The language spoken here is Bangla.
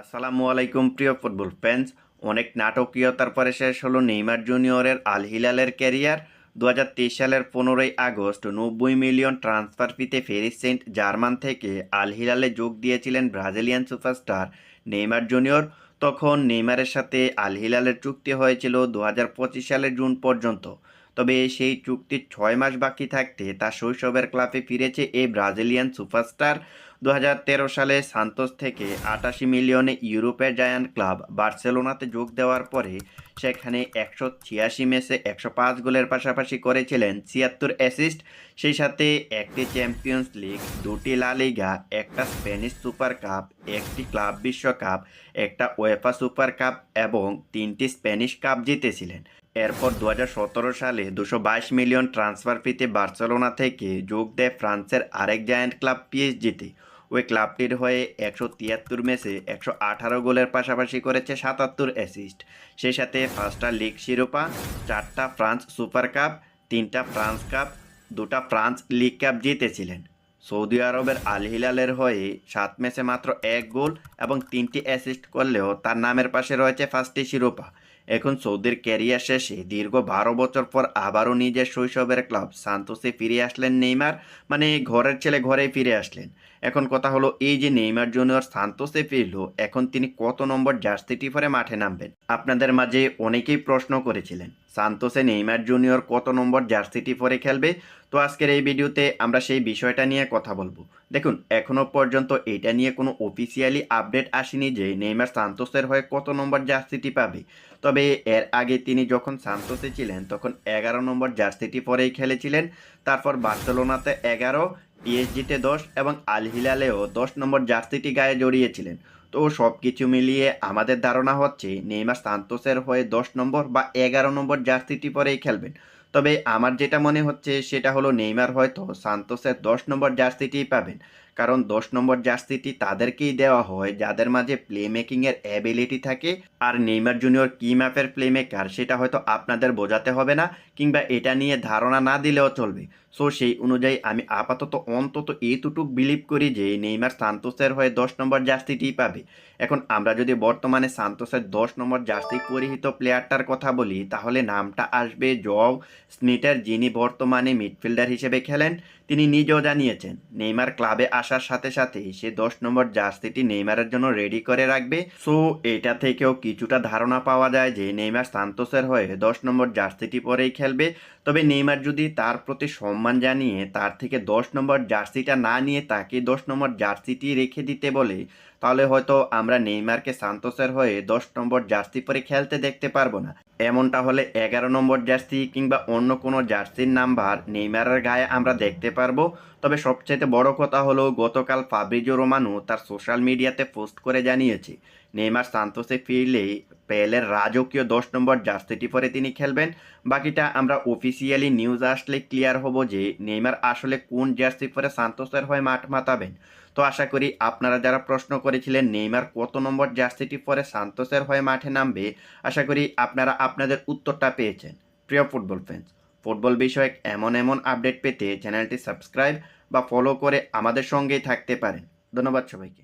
আসসালামু আলাইকুম, প্রিয় ফুটবল ফ্যান্স অনেক নাটকীয়তার পরে শেষ হলো নেইমার জুনিয়রের আল হিলালের ক্যারিয়ার। দু হাজার তেইশ সালের পনেরোই আগস্ট নব্বই মিলিয়ন ট্রান্সফার ফিতে ফেরিস সেন্ট জার্মান থেকে আল হিলালে যোগ দিয়েছিলেন ব্রাজিলিয়ান সুপারস্টার নেইমার জুনিয়র। তখন নেইমারের সাথে আল হিলালের চুক্তি হয়েছিল দু হাজার পঁচিশ সালের জুন পর্যন্ত। তবে সেই চুক্তির ছয় মাস বাকি থাকতে তার শৈশবের ক্লাবে ফিরেছে এই ব্রাজিলিয়ান সুপারস্টার। দু হাজার তেরো সালে সান্তোস থেকে আটাশি মিলিয়নে ইউরোপের জায়ান্ট ক্লাব বার্সেলোনাতে যোগ দেওয়ার পরে সেখানে একশো ছিয়াশি ম্যাচে একশো পাঁচ গোলের পাশাপাশি করেছিলেন ছিয়াত্তর অ্যাসিস্ট, সেই সাথে একটি চ্যাম্পিয়ন্স লিগ, দুটি লা লিগা, একটা স্প্যানিশ সুপার কাপ, একটি ক্লাব বিশ্বকাপ, একটা ওয়েফা সুপার কাপ এবং তিনটি স্প্যানিশ কাপ জিতেছিলেন। এরপর দু হাজার সতেরো সালে দুশো মিলিয়ন ট্রান্সফার ফিতে বার্সেলোনা থেকে যোগ দেয় ফ্রান্সের আরেক জায়ান্ট ক্লাব পিএসজিতে। ওই ক্লাবটির হয়ে একশো তিয়াত্তর ম্যাচে একশো আঠারো গোলের পাশাপাশি করেছে সাতাত্তর অ্যাসিস্ট। সেই সাথে পাঁচটা লিগ শিরোপা, চারটা ফ্রান্স সুপার কাপ, তিনটা ফ্রান্স কাপ, দুটা ফ্রান্স লিগ কাপ জিতেছিলেন। সৌদি আরবের আল হিলালের হয়ে সাত ম্যাচে মাত্র এক গোল এবং তিনটি অ্যাসিস্ট করলেও তার নামের পাশে রয়েছে পাঁচটি শিরোপা। এখন সৌদির ক্যারিয়ার শেষে দীর্ঘ বারো বছর পর আবারও নিজের শৈশবের ক্লাব সান্তোসে ফিরে আসলেন নেইমার মানে ঘরের ছেলে ঘরে ফিরে আসলেন। এখন কথা হলো, এই যে নেইমার জুনিয়র সান্তোসে ফিরল, এখন তিনি কত নম্বর জার্সিটি পরে মাঠে নামবেন? আপনাদের মাঝে অনেকেই প্রশ্ন করেছিলেন, সান্তোসে নেইমার জুনিয়র কত নম্বর জার্সিটি পরে খেলবে? তো আজকের এই ভিডিওতে আমরা সেই বিষয়টা নিয়ে কথা বলব। দেখুন, এখনও পর্যন্ত এটা নিয়ে কোনো অফিসিয়ালি আপডেট আসেনি যে নেইমার সান্তোসের হয়ে কত নম্বর জার্সিটি পাবে। তবে এর আগে তিনি যখন সান্তোসে ছিলেন, তখন এগারো নম্বর জার্সিটি পরেই খেলেছিলেন, তারপর বার্সেলোনাতে এগারো পিএসজিতে দশ এবং আল হিলালেও দশ নম্বর জার্সিটি গায়ে জড়িয়েছিলেন। তো সব কিছু মিলিয়ে আমাদের ধারণা হচ্ছে নেইমার সান্তোসের হয়ে দশ নম্বর বা এগারো নম্বর জার্সিটি পরেই খেলবেন। তবে আমার যেটা মনে হচ্ছে সেটা হলো নেইমার হয়তো সান্তোসের দশ নম্বর জার্সিটিই পাবেন। কারণ দশ নম্বর জার্সিটি তাদেরকেই দেওয়া হয়, যাদের মাঝে প্লে মেকিংয়ের অ্যাবিলিটি থাকে আর নেইমার জুনিয়র কি ম্যাপের প্লে মেকার সেটা হয়তো আপনাদের বোঝাতে হবে না কিংবা এটা নিয়ে ধারণা না দিলেও চলবে। সো সেই অনুযায়ী আমি আপাতত অন্তত এইটুকুক বিলিভ করি যে নেইমার সান্তোসের হয়ে দশ নম্বর জার্সিটিই পাবে। এখন আমরা যদি বর্তমানে সান্তোসের দশ নম্বর জার্সি পরিহিত প্লেয়ারটার কথা বলি, তাহলে নামটা আসবে জব স্মিটার যিনি বর্তমানে মিডফিল্ডার হিসেবে খেলেন, তিনি নিজেও জানিয়েছেন, নেইমার ক্লাবে আসার সাথে সাথে সে দশ নম্বর জার্সিটি নেইমারের জন্য রেডি করে রাখবে। সো এটা থেকেও কিছুটা ধারণা পাওয়া যায় যে নেইমার সান্তোসের হয়ে দশ নম্বর জার্সিটি পরেই খেলবে। তবে নেইমার যদি তার প্রতি সম্মান জানিয়ে তার থেকে দশ নম্বর জার্সিটা না নিয়ে তাকে দশ নম্বর জার্সিটি রেখে দিতে বলে, তাহলে হয়তো আমরা নেইমারকে সান্তোসের হয়ে দশ নম্বর জার্সি পরে খেলতে দেখতে পারব না। এমনটা হলে এগারো নম্বর জার্সি কিংবা অন্য কোনো জার্সির নাম্বার নেইমারের গায়ে আমরা দেখতে পারব। তবে সবচেয়ে বড় কথা হলো গতকাল ফাব্রিজো রোমানো তার সোশ্যাল মিডিয়াতে পোস্ট করে জানিয়েছে। নেইমার সান্তোসে ফিরলেই পেলের রাজকীয় দশ নম্বর জার্সিটি পরে তিনি খেলবেন। বাকিটা আমরা অফিসিয়ালি নিউজ আসলে ক্লিয়ার হব যে নেইমার আসলে কোন জার্সি পরে সান্তোসের হয়ে মাঠ মাতাবেন। তো আশা করি আপনারা যারা প্রশ্ন করেছিলেন নেইমার কত নম্বর জার্সিটি পরে সান্তোসের হয়ে মাঠে নামবে, আশা করি আপনারা আপনাদের উত্তরটা পেয়েছেন। প্রিয় ফুটবল ফ্যান্স ফুটবল বিষয়ক এমন এমন আপডেট পেতে চ্যানেলটি সাবস্ক্রাইব বা ফলো করে আমাদের সঙ্গেই থাকতে পারেন। ধন্যবাদ সবাইকে।